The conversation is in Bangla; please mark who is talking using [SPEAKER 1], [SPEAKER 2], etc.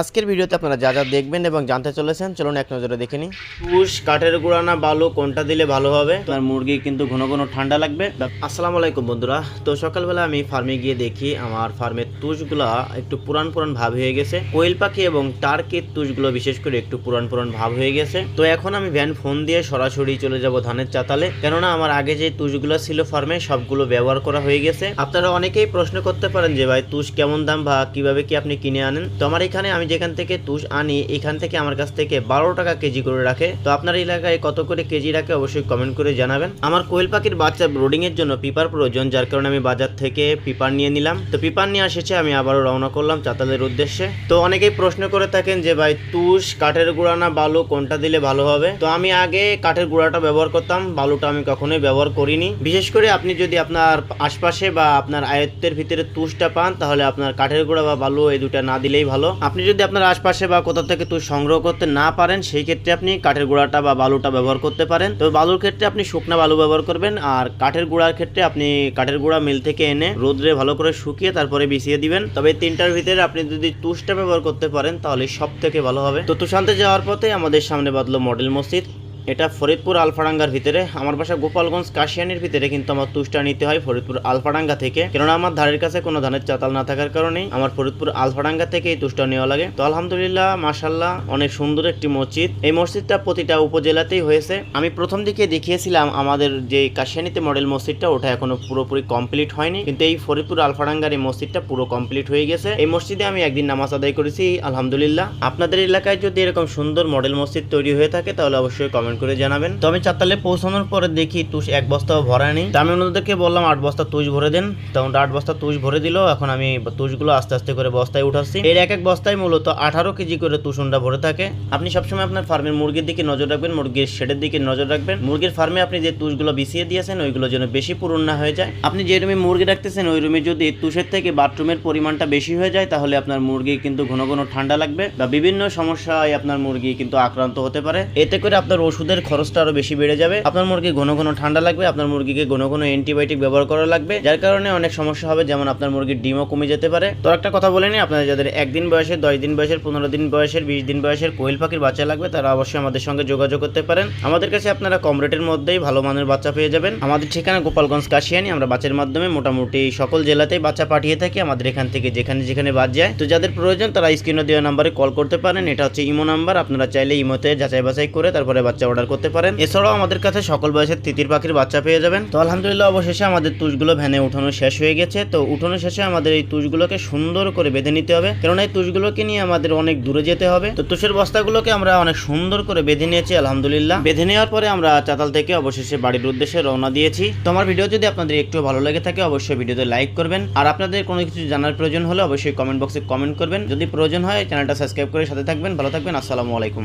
[SPEAKER 1] আজকের ভিডিওতে আপনারা যা যা দেখবেন এবং জানতে চলেছেন চলুন এক নজরে দেখে নিই। পুষ কাঠের গুঁড়া না বালু কোনটা দিলে ভালো হবে? তার মুরগি কিন্তু ঘন ঘন ঠান্ডা লাগবে। আসসালামু আলাইকুম বন্ধুরা। তো সকালবেলা আমি ফার্মে গিয়ে দেখি আমার ফার্মের তুষগুলা একটু পুরান পুরান ভাব হয়ে গেছে। কোয়েল পাখি এবং টার্কির তুষগুলো বিশেষ করে একটু পুরান পুরান ভাব হয়ে গেছে। তো এখন আমি ভ্যান ফোন দিয়ে সরাসরি চলে যাব ধানের চাতালে। কেননা আমার আগে যে তুষগুলো ছিল ফার্মে সবগুলো ব্যবহার করা হয়ে গেছে। আপনারা অনেকেই প্রশ্ন করতে পারেন যে ভাই তুষ কেমন দাম বা কীভাবে কি আপনি কিনে আনেন? তো আমার এখানে আমি যেখান থেকে তুষ আনি, এখান থেকে আমার কাছ থেকে বারো টাকা কেজি করে রাখে। তো আপনার এলাকায় কত করে কেজি রাখে অবশ্যই কমেন্ট করে জানাবেন। আমার কোয়েল পাখির বাচ্চা ব্রোডিং এর জন্য পিপার প্রয়োজন, যার কারণে আমি বাজার থেকে পিপার নিয়ে নিলাম। তো পিপার নিয়ে এসেছে, আমি আবারও রওনা করলাম চাতালের উদ্দেশ্যে। তো অনেকেই প্রশ্ন করে থাকেন যে, ভাই, তুষ কাঠের গুঁড়া না বালু? কোনটা দিলে ভালো হবে? তো আমি আগে কাঠের গুঁড়াটা ব্যবহার করতাম, বালুটা আমি কখনোই ব্যবহার করিনি। বিশেষ করে আপনি যদি আপনার আশপাশে বা আপনার আয়ত্তের ভিতরে তুষটা পান, তাহলে আপনার কাঠের গুঁড়া বা বালু এই দুটা না দিলেই ভালো। আপনি যদি আপনার আশপাশে বা কোথাও থেকে তুষ সংগ্রহ করতে না পারেন, সেই ক্ষেত্রে আপনি কাঠের গুঁড়াটা বা বালুটা ব্যবহার করতে পারেন। তবে বালুর ক্ষেত্রে আপনি শুকনা বালু ব্যবহার করবেন, আর কাঠের গুঁড়ার ক্ষেত্রে আপনি কাঠের গুঁড়া মিল থেকে এনে রোদ্রে ভালো করে শুকিয়ে তারপরে বিছিয়ে দিবেন। তবে তিনটার ভিতরে আপনি যদি তুষটা ব্যবহার করতে পারেন, তাহলে সব থেকে ভালো হবে। তো তুষান্তে যাওয়ার পথে আমাদের সামনে বাদলো মডেল মসজিদ। এটা ফরিদপুর আলফাডাঙ্গার ভিতরে। আমার বাসা গোপালগঞ্জ কাশিয়ানির ভিতরে, কিন্তু আমার তুষটা নিতে হয় ফরিদপুর আলফাডাঙ্গা থেকে। কেননা আমার ধারের কাছে কোনো ধানের চাতাল না থাকার কারণে আমার ফরিদপুর আলফাডাঙ্গা থেকে এই তুষটা নেওয়া লাগে। তো আলহামদুলিল্লাহ মাশাল্লাহ অনেক সুন্দর একটি মসজিদ। এই মসজিদটা প্রতিটা উপজেলাতেই হয়েছে। আমি প্রথম দিকে দেখিয়েছিলাম আমাদের যে কাশিয়ানিতে মডেল মসজিদটা, ওটা এখনও পুরোপুরি কমপ্লিট হয়নি। কিন্তু এই ফরিদপুর আলফাডাঙ্গার এই মসজিদটা পুরো কমপ্লিট হয়ে গেছে। এই মসজিদে আমি একদিন নামাজ আদায় করেছি, আলহামদুলিল্লাহ। আপনাদের এলাকায় যদি এরকম সুন্দর মডেল মসজিদ তৈরি হয়ে থাকে, তাহলে অবশ্যই কমেন্ট করে জানাবেন। তো আমি চারতালে পৌঁছানোর পরে দেখি তুষ এক বস্তাও ভরা নেই। তো আমি ওনাদেরকে বললাম, আট বস্তা তুষ ভরে দেন। তখন আট বস্তা তুষ ভরে দিল। এখন আমি তুষগুলো আস্তে আস্তে করে বস্তায় উঠাচ্ছি। এর এক এক বস্তায় মূলত আঠারো কেজি করে তুষণটা ভরে থাকে। আপনি সবসময় আপনার ফার্মের মুরগির দিকে নজর রাখবেন, মুরগির শেডের দিকে নজর রাখবেন। মুরগির ফার্মে আপনি যে তুষগুলো বিছিয়ে দিয়েছেন, ওইগুলো যেন বেশি পূরণ না হয়ে যায়। আপনি যে রুমে মুরগি রাখতেছেন, ওই রুমে যদি তুষের থেকে বাথরুমের পরিমাণটা বেশি হয়ে যায়, তাহলে আপনার মুরগি কিন্তু ঘন ঘন ঠান্ডা লাগবে বা বিভিন্ন সমস্যায় আপনার মুরগি কিন্তু আক্রান্ত হতে পারে। এতে করে আপনার ওষুধের খরচটা আরও বেশি বেড়ে যাবে। আপনার মুরগি ঘন ঘন ঠান্ডা লাগবে, আপনার মুরগিকে ঘন ঘন অ্যান্টিবায়োটিক ব্যবহার করা লাগবে, যার কারণে অনেক সমস্যা হবে, যেমন আপনার মুরগির ডিমও কমে যেতে পারে। তো একটা কথা বলে নিই, আপনাদের যাদের একদিন বয়সের দশ দিন বয়সের, পনেরো দিন বয়সের, বিশ দিন বয়সের কোয়েল পাখির বাচ্চা লাগবে, তারা অবশ্যই আমাদের সঙ্গে যোগাযোগ করতে পারেন। আমাদের কাছে আপনারা কম রেটের মধ্যেই ভালো মানের বাচ্চা পেয়ে যাবেন। আমাদের ঠিকানা গোপালগঞ্জ কাশিয়ানি, আমরা বাচ্চার মাধ্যমে মোটামুটি সকল জেলাতেই বাচ্চা পাঠিয়ে থাকি, আমাদের এখান থেকে যেখানে যেখানে বাদ যায়। তো যাদের প্রয়োজন, তারা স্ক্রিনে দেওয়া নাম্বারে কল করতে পারেন, এটা হচ্ছে ইমো নাম্বার, আপনারা চাইলে ইমোতে যাচাই বাছাই করে তারপরে বাচ্চা অর্ডার করতে পারেন। এছাড়াও আমাদের কাছে সকল বয়সের তিতির পাখির বাচ্চা পেয়ে যাবেন। তো আলহামদুলিল্লাহ অবশেষে আমাদের তুষগুলো ভ্যানে উঠানো শেষ হয়ে গেছে। তো উঠানো শেষে আমাদের এই তুষগুলোকে সুন্দর করে বেঁধে নিতে হবে। কেননা এই তুষগুলোকে নিয়ে আমাদের অনেক দূরে যেতে হবে। তো তুষের বস্তাগুলোকে আমরা অনেক সুন্দর করে বেঁধে নিয়েছি, আলহামদুলিল্লাহ। বেঁধে নেওয়ার পরে আমরা চাতাল থেকে অবশেষে বাড়ির উদ্দেশ্যে রওনা দিয়েছি। তো আমার ভিডিও যদি আপনাদের একটু ভালো লেগে থাকে, অবশ্যই ভিডিওতে লাইক করবেন। আর আপনাদের কোনো কিছু জানার প্রয়োজন হলে অবশ্যই কমেন্ট বক্সে কমেন্ট করবেন। যদি প্রয়োজন হয়, চ্যানেলটা সাবস্ক্রাইব করে সাথে থাকবেন। ভালো থাকবেন। আসসালামু আলাইকুম।